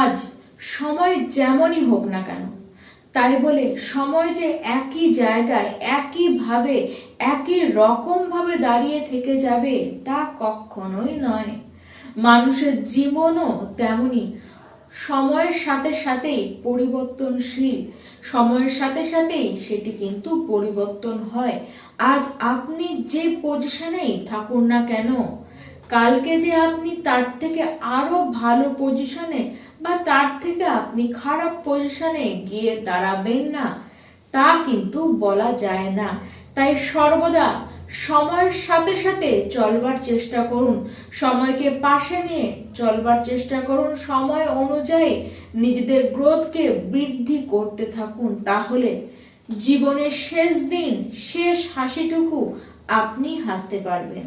আজ সময় যেমনই হোক না কেন, তাই বলে সময় যে একই জায়গায় একইভাবে একই রকম ভাবে দাঁড়িয়ে থেকে যাবে তা কখনোই নয়। মানুষের জীবনও তেমনি সময়ের সাথে সাথেই পরিবর্তনশীল। সময়ের সাথে সাথেই সেটি কিন্তু পরিবর্তন হয়। আজ আপনি যে পজিশনেই থাকুন না কেন, কালকে যে আপনি তার থেকে আরও ভালো পজিশনে বা তার থেকে আপনি খারাপ পজিশনে গিয়ে দাঁড়াবেন না, তা কিন্তু বলা যায় না। তাই সর্বদা সময়ের সাথে সাথে চলবার চেষ্টা করুন, সময়কে পাশে নিয়ে চলবার চেষ্টা করুন, সময় অনুযায়ী নিজেদের গ্রোথকে বৃদ্ধি করতে থাকুন। তাহলে জীবনের শেষ দিন, শেষ হাসিটুকু আপনি হাসতে পারবেন।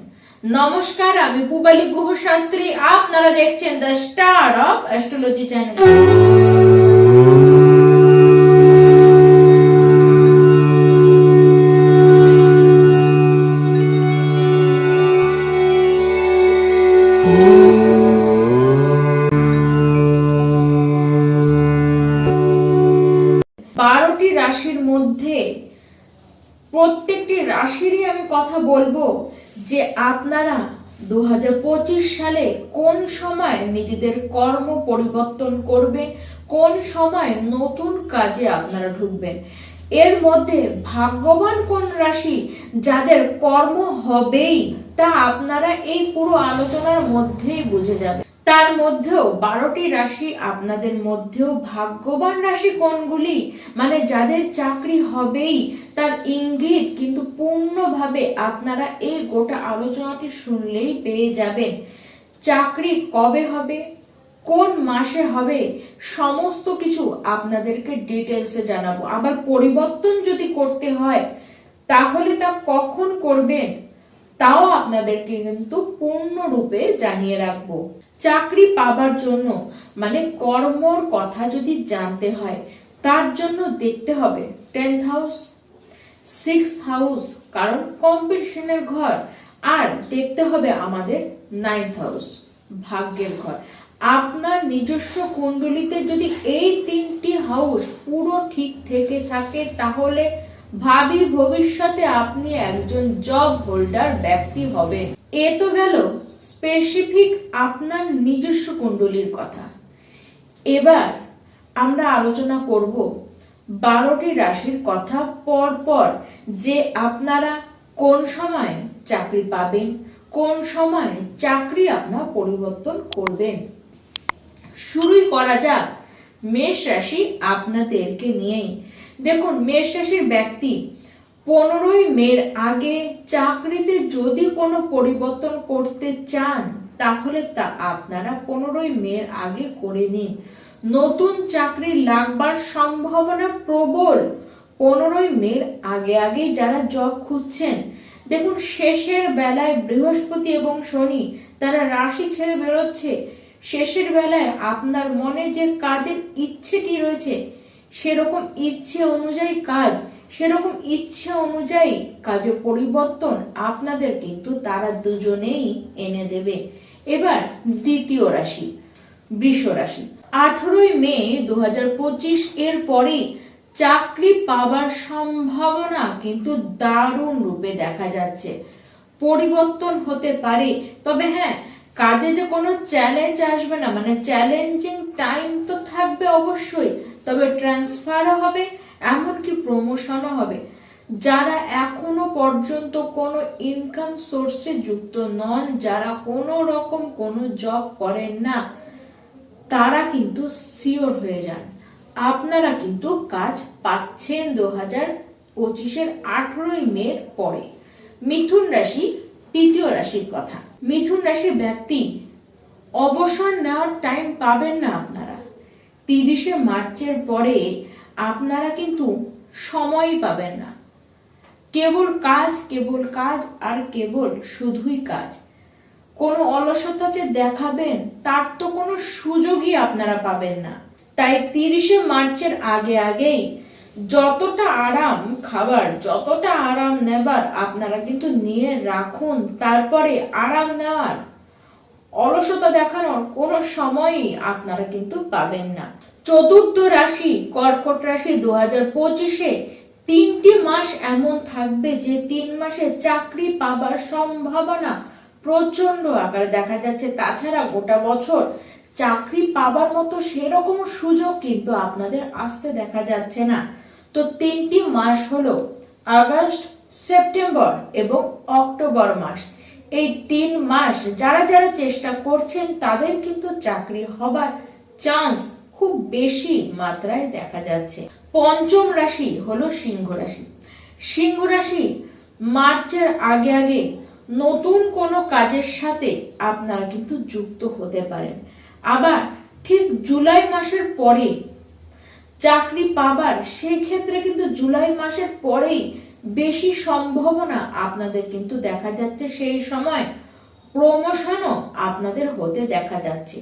নমস্কার, আমি পুবালি গুহ শাস্ত্রী আপনারা দেখছেন the star of astrology channel. বারোটি রাশির মধ্যে প্রত্যেকটি রাশিরই আমি কথা বলব। যে আপনারা দু হাজার পঁচিশ সালে কোন সময় নিজেদের কর্ম পরিবর্তন করবে, কোন সময় নতুন কাজে আপনারা ঢুকবেন? এর মধ্যে ভাগ্যবান কোন রাশি যাদের কর্ম হবেই তা আপনারা এই পুরো আলোচনার মধ্যেই বুঝে যাবেন। তার মধ্যেও বারোটি রাশি আপনাদের মধ্যেও ভাগ্যবান রাশি কোনগুলি? মানে যাদের চাকরি হবেই, তার ইঙ্গিত কিন্তু পূর্ণভাবে আপনারা এই গোটা আলোচনাটি শুনলেই পেয়ে যাবেন। চাকরি কবে হবে? কোন মাসে হবে? সমস্ত কিছু আপনাদেরকে ডিটেলসে জানাব। আবার পরিবর্তন যদি করতে হয়, তাহলে তা কখন করবেন? তাও আপনাদেরকে কিন্তু পূর্ণরূপে জানিয়ে রাখব। চাকরি পাবার জন্য মানে কর্মর কথা যদি জানতে হয়, তার জন্য দেখতে হবে টেন্থ হাউস সিক্স হাউস কারণ কম্পিটিশনের ঘর, আর দেখতে হবে আমাদের নাইন্থ হাউস ভাগ্যের ঘর। আপনার নিজস্ব কুণ্ডলিতে যদি এই তিনটি হাউস পুরো ঠিক থেকে থাকে, তাহলে ভাবি ভবিষ্যতে আপনি একজন জব হোল্ডার ব্যক্তি হবেন। এ তো গেল স্পেসিফিক আপনার নিজস্ব কুণ্ডলীর কথা। এবার আমরা আলোচনা করব বারোটি রাশির কথা পর পর যে আপনারা কোন সময় চাকরি পাবেন, কোন সময় চাকরি আপনার পরিবর্তন করবেন। শুরুই করা যাক মেষ রাশি আপনাদেরকে নিয়েই। দেখুন, মেষ রাশির ব্যক্তি, পনেরোই মের আগে চাকরিতে যদি কোনো পরিবর্তন করতে চান, তাহলে তা আপনারা পনেরোই মের আগে করে নিন। নতুন চাকরি লাগবার সম্ভাবনা প্রবল। পনেরোই মের আগে আগে যারা জব খুঁজছেন, দেখুন, শেষের বেলায় বৃহস্পতি এবং শনি, তারা রাশি ছেড়ে বেরোচ্ছে। শেষের বেলায় আপনার মনে যে কাজের ইচ্ছেটি রয়েছে সেরকম ইচ্ছে অনুযায়ী কাজ, সেরকম ইচ্ছে অনুযায়ী কাজের পরিবর্তন আপনাদের কিন্তু তারা দুজনেই এনে দেবে। এবার দ্বিতীয় রাশি, বৃষ রাশি। আঠেরোই মে দু হাজার পঁচিশ, এর পরে চাকরি পাবার সম্ভাবনা কিন্তু দারুণ রূপে দেখা যাচ্ছে। পরিবর্তন হতে পারে, তবে হ্যাঁ কাজে যে কোনো চ্যালেঞ্জ আসবে না মানে চ্যালেঞ্জিং টাইম তো থাকবে অবশ্যই, তবে ট্রান্সফারও হবে, এমনকি প্রমোশনও হবে। যারা এখনও পর্যন্ত কোনো ইনকাম সোর্সে যুক্ত নন, যারা কোনো রকম কোনো জব করেন না, তারা কিন্তু সিওর হয়ে যান। আপনারা কিন্তু কাজ পাচ্ছেন দু হাজার পঁচিশের আঠেরোই মের পরে। মিথুন রাশি তৃতীয় রাশির কথা। মিথুন রাশির ব্যক্তি, অবসর নেওয়ার টাইম পাবেন না আপনারা। তিরিশে মার্চের পরে আপনারা কিন্তু সময়ই পাবেন না। কেবল কাজ কেবল কাজ, আর কেবল শুধুই কাজ। কোনো অলসতা যে দেখাবেন, তার তো কোনো সুযোগই আপনারা পাবেন না। তাই তিরিশে মার্চের আগে আগেই যতটা আরাম খাবার, যতটা আরাম নেবার আপনারা কিন্তু নিয়ে রাখুন, তারপরে আরাম নেওয়ার অলসতা দেখানোর কোনো সময়ই আপনারা কিন্তু পাবেন না। চতুর্থ রাশি, কর্কট রাশি দু হাজার পঁচিশে তিনটি মাস এমন থাকবে যে তিন মাসে চাকরি পাবার সম্ভাবনা প্রচণ্ড আকারে দেখা যাচ্ছে। তাছাড়া গোটা বছর চাকরি পাবার মতো সেরকম সুযোগ কিন্তু আপনাদের আসতে দেখা যাচ্ছে না। তো তিনটি মাস হলো আগস্ট, সেপ্টেম্বর এবং অক্টোবর মাস। এই তিন মাস যারা যারা চেষ্টা করছেন, তাদের কিন্তু চাকরি হবার চান্স খুব বেশি মাত্রায় দেখা যাচ্ছে। পঞ্চম রাশি হলো সিংহ রাশি। সিংহ রাশি মার্চের আগে আগে নতুন কোনো কাজের সাথে আপনারা কিন্তু যুক্ত হতে পারেন। আবার ঠিক জুলাই মাসের পরে চাকরি পাবার সেই ক্ষেত্রে কিন্তু জুলাই মাসের পরেই বেশি সম্ভাবনা আপনাদের কিন্তু দেখা যাচ্ছে সেই সময়। প্রমোশনও আপনাদের হতে দেখা যাচ্ছে।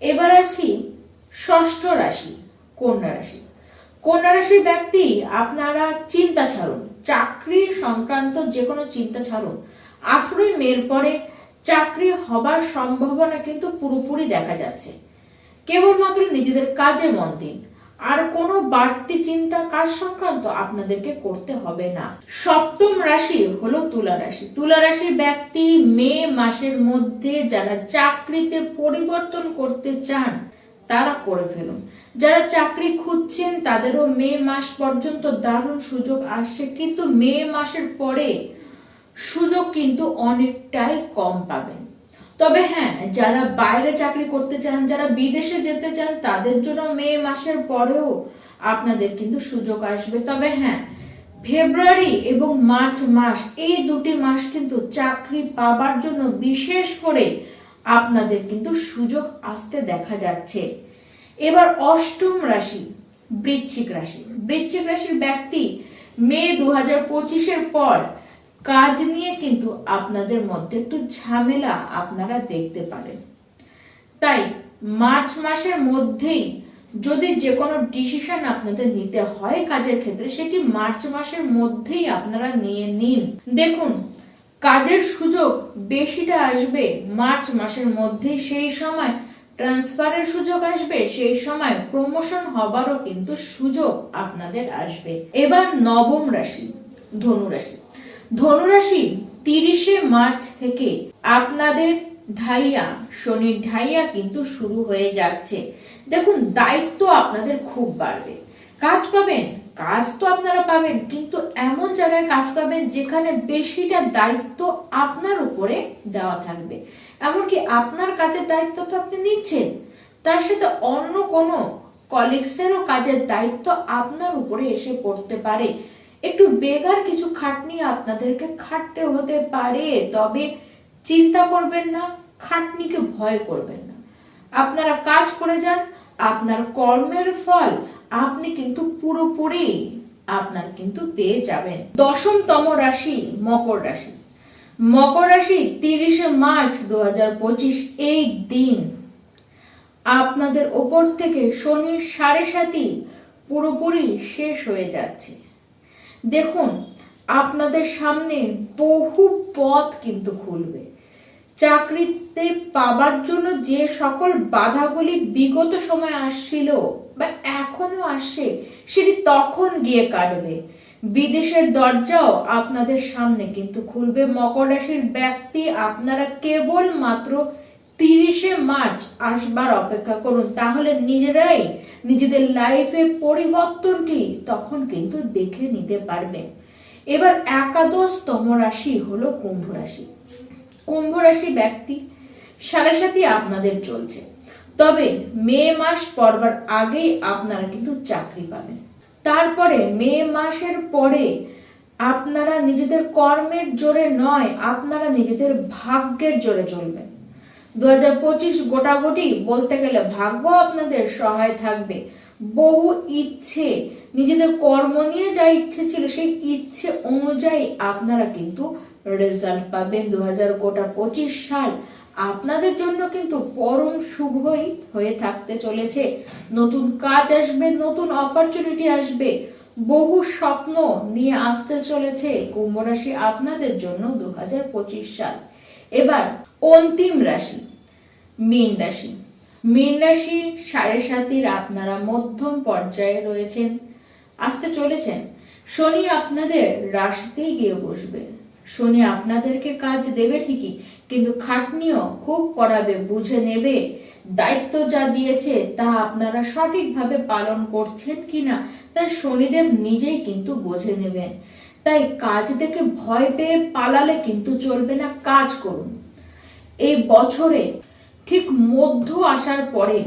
এবার আসি ষষ্ঠ রাশি, কন্যা রাশি। কন্যা রাশির ব্যক্তি, আপনারা চিন্তা ছাড়ুন। চাকরি সংক্রান্ত যে কোনো চিন্তা ছাড়ুন। আঠেরোই মের পরে চাকরি হবার সম্ভাবনা কিন্তু পুরোপুরি দেখা যাচ্ছে। কেবলমাত্র নিজেদের কাজে মন দিন। আর কোনো বাড়তি চিন্তা কাজ সংক্রান্ত আপনাদেরকে করতে হবে না। সপ্তম রাশি হলো তুলা রাশি। তুলা রাশির ব্যক্তি মে মাসের মধ্যে যারা চাকরিতে পরিবর্তন করতে চান, তারা করে ফেলুন। যারা চাকরি খুঁজছেন, তাদেরও মে মাস পর্যন্ত দারুণ সুযোগ আসছে। কিন্তু মে মাসের পরে সুযোগ কিন্তু অনেকটাই কম পাবেন। তবে হ্যাঁ যারা বাইরে চাকরি করতে চান, যারা বিদেশে যেতে চান, তাদের জন্য মে মাসের পরেও আপনাদের কিন্তু সুযোগ আসবে। তবে হ্যাঁ ফেব্রুয়ারি এবং মার্চ মাস, এই দুটি মাস কিন্তু চাকরি পাবার জন্য বিশেষ করে আপনাদের কিন্তু সুযোগ আসতে দেখা যাচ্ছে। এবার অষ্টম রাশি, বৃশ্চিক রাশি। বৃশ্চিক রাশির ব্যক্তি মে দু হাজার পঁচিশের পর কাজ নিয়ে কিন্তু আপনাদের মধ্যে একটু ঝামেলা আপনারা দেখতে পারেন। তাই মার্চ মাসের মধ্যেই যদি যে কোনো ডিসিশন আপনাদের নিতে হয় কাজের ক্ষেত্রে, সেটি মার্চ মাসের মধ্যেই আপনারা নিয়ে নিন। দেখুন, কাজের সুযোগ বেশিটা আসবে মার্চ মাসের মধ্যেই, সেই সময় ট্রান্সফারের সুযোগ আসবে, সেই সময় প্রমোশন হবারও কিন্তু সুযোগ আপনাদের আসবে। এবার নবম রাশি, ধনু রাশি। ধনুরাশি তিরিশে মার্চ থেকে আপনাদের ঢাইয়া, শনির ঢাইয়া কিন্তু শুরু হয়ে যাচ্ছে। দেখুন, দায়িত্ব আপনাদের খুব বাড়বে। কাজ পাবেন, কাজ তো আপনারা পাবেন, কিন্তু এমন জায়গায় কাজ পাবেন যেখানে বেশিটা দায়িত্ব আপনার উপরে দেওয়া থাকবে। এমনকি আপনার কাজের দায়িত্ব তো আপনি নিচ্ছেন। তার সাথে অন্য কোনো কলিগসেরও কাজের দায়িত্ব আপনার উপরে এসে পড়তে পারে। একটু বেগার কিছু খাটনি আপনাদেরকে খাটতে হতে পারে, তবে চিন্তা করবেন না, খাটনিকে ভয় করবেন না। আপনারা কাজ করে যান, আপনার কর্মের ফল আপনি কিন্তু পুরোপুরি আপনার কিন্তু পেয়ে যাবেন। দশমতম রাশি, মকর রাশি। মকর রাশি, তিরিশে মার্চ দু হাজার পঁচিশ, এই দিন। আপনাদের ওপর থেকে শনির সাড়ে সাতই পুরোপুরি শেষ হয়ে যাচ্ছে। দেখুন, আপনাদের সামনে বহু পথ কিন্তু খুলবে। চাকরিতে পাবার জন্য যে সকল বাধাগুলি বিগত সময় আসছিল বা এখনও আসে, সেটি তখন গিয়ে কাটবে। বিদেশের দরজাও আপনাদের সামনে কিন্তু খুলবে। মকর রাশির ব্যক্তি আপনারা কেবল মাত্র তিরিশে মার্চ আসবার অপেক্ষা করুন। তাহলে নিজেরাই নিজেদের লাইফের পরিবর্তনটি তখন কিন্তু দেখে নিতে পারবেন এবার একাদশতম রাশি হলো কুম্ভ রাশি। কুম্ভ রাশি ব্যক্তি, সাড়ে আপনাদের চলছে। তবে মে মাস পড়বার আগেই আপনারা কিন্তু চাকরি পাবেন। তারপরে মে মাসের পরে আপনারা নিজেদের কর্মের জোরে নয়, আপনারা নিজেদের ভাগ্যের জোরে চলবেন। দু হাজার পঁচিশ গোটাগুটি বলতে গেলে ভাগ্য আপনাদের সহায় থাকবে। বহু ইচ্ছে, নিজেদের কর্ম নিয়ে যা ইচ্ছে ছিল, সেই ইচ্ছে অনুযায়ী আপনারা কিন্তু রেজাল্ট পাবেন দু হাজার গোটা পঁচিশ সাল। আপনাদের জন্য কিন্তু পরম শুভই হয়ে থাকতে চলেছে। নতুন কাজ আসবে, নতুন অপরচুনিটি আসবে। বহু স্বপ্ন নিয়ে আসতে চলেছে। কুম্ভ রাশি আপনাদের জন্য দু হাজার পঁচিশ সাল। এবার অন্তিম রাশি, মীন রাশি। মীন রাশি সাড়ে সাতির আপনারা মধ্যম পর্যায়ে রয়েছেন, আসতে চলেছেন। শনি আপনাদের রাশিতেই গিয়ে বসবে। শনি আপনাদেরকে কাজ দেবে ঠিকই, কিন্তু খাটনিও খুব করাবে, বুঝে নেবে, দায়িত্ব যা দিয়েছে তা আপনারা সঠিকভাবে পালন করছেন কিনা, তা শনিদেব নিজেই কিন্তু বুঝে নেবেন। তাই কাজ দেখে ভয় পেয়ে পালালে কিন্তু চলবে না কাজ করুন। এই বছরে ঠিক মধ্য আসার পরে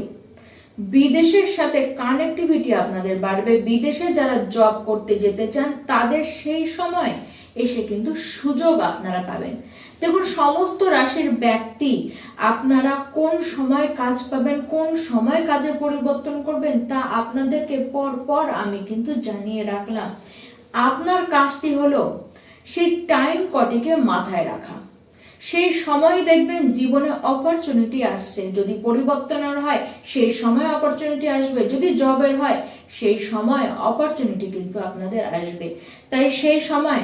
বিদেশের সাথে কানেক্টিভিটি আপনাদের বাড়বে। বিদেশে যারা জব করতে যেতে চান, তাদের সেই সময় এসে কিন্তু সুযোগ আপনারা পাবেন। দেখুন, সমস্ত রাশির ব্যক্তি আপনারা কোন সময় কাজ পাবেন, কোন সময় কাজে পরিবর্তন করবেন তা আপনাদেরকে পর পর আমি কিন্তু জানিয়ে রাখলাম। আপনার কাজটি হলো সেই টাইম কটিকে মাথায় রাখা। সেই সময় দেখবেন জীবনে অপরচুনিটি আসছে। যদি পরিবর্তনের হয়, সেই সময় অপরচুনিটি আসবে। যদি জবের হয়, সেই সময় অপরচুনিটি কিন্তু আপনাদের আসবে। তাই সেই সময়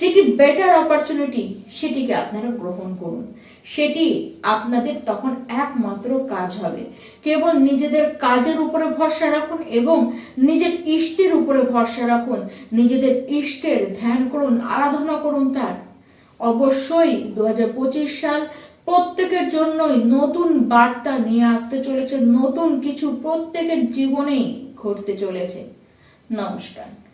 যেটি বেটার অপরচুনিটি সেটিকে আপনারা গ্রহণ করুন। সেটি আপনাদের তখন একমাত্র কাজ হবে। কেবল নিজেদের কাজের উপরে ভরসা রাখুন এবং নিজের ইষ্টের উপরে ভরসা রাখুন। নিজেদের ইষ্টের ধ্যান করুন, আরাধনা করুন তার। অবশ্যই দু হাজার পঁচিশ সাল প্রত্যেকের জন্যই নতুন বার্তা নিয়ে আসতে চলেছে, নতুন কিছু প্রত্যেকের জীবনেই ঘটতে চলেছে। নমস্কার।